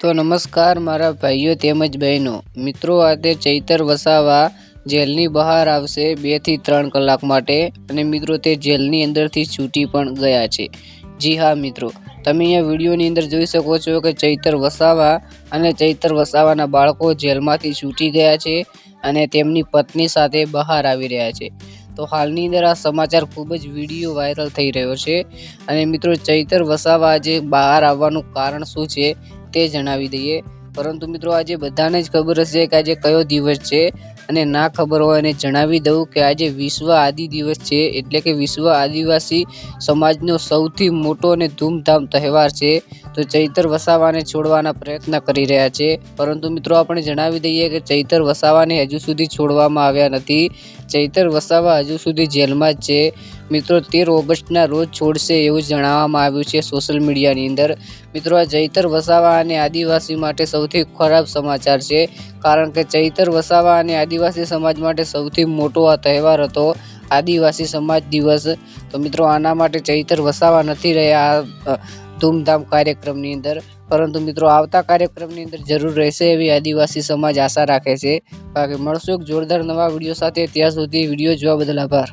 તો નમસ્કાર મારા ભાઈઓ તેમજ બહેનો. મિત્રો, આજે ચૈતર વસાવા જેલની બહાર આવશે બેથી ત્રણ કલાક માટે અને મિત્રો, તે જેલની અંદરથી છૂટી પણ ગયા છે. જી હા, મિત્રો. તમે અહીંયા વિડીયોની અંદર જોઈ શકો છો કે ચૈતર વસાવા અને ચૈતર વસાવાના બાળકો જેલમાંથી છૂટી ગયા છે અને તેમની પત્ની સાથે બહાર આવી રહ્યા છે. તો હાલની અંદર આ સમાચાર ખૂબ જ વીડિયો વાયરલ થઈ રહ્યો છે અને મિત્રો, ચૈતર વસાવા આજે બહાર આવવાનું કારણ શું છે તે જણાવી દઈએ. પરંતુ મિત્રો આજે બધાને જ ખબર હશે કે આજે કયો દિવસ છે અને ના ખબર હોય એને જણાવી દઉં કે આજે વિશ્વ આદિ દિવસ છે એટલે કે વિશ્વ આદિવાસી સમાજનો સૌથી મોટો અને ધૂમધામ તહેવાર છે. તો ચૈતર વસાવાને છોડવાના પ્રયત્ન કરી રહ્યા છે. પરંતુ મિત્રો આપણે જણાવી દઈએ કે ચૈતર વસાવાને હજુ સુધી છોડવામાં આવ્યા નથી. ચૈતર વસાવા હજુ સુધી જેલમાં જ છે. મિત્રો તેર ઓગસ્ટના રોજ છોડશે એવું જણાવવામાં આવ્યું છે સોશિયલ મીડિયાની અંદર. મિત્રો, આ ચૈતર વસાવા અને આદિવાસી માટે સૌથી ખરાબ સમાચાર છે, કારણ કે ચૈતર વસાવા અને આદિવાસી સમાજ માટે સૌથી મોટો આ તહેવાર હતો આદિવાસી સમાજ દિવસ. તો મિત્રો, આના માટે ચૈતર વસાવા નથી રહ્યા આ ધૂમધામ કાર્યક્રમની અંદર. પરંતુ મિત્રો, આવતા કાર્યક્રમની અંદર જરૂર રહેશે એવી આદિવાસી સમાજ આશા રાખે છે. બાકી મળશું એક જોરદાર નવા વીડિયો સાથે. ત્યાં સુધી વીડિયો જોવા બદલ આભાર.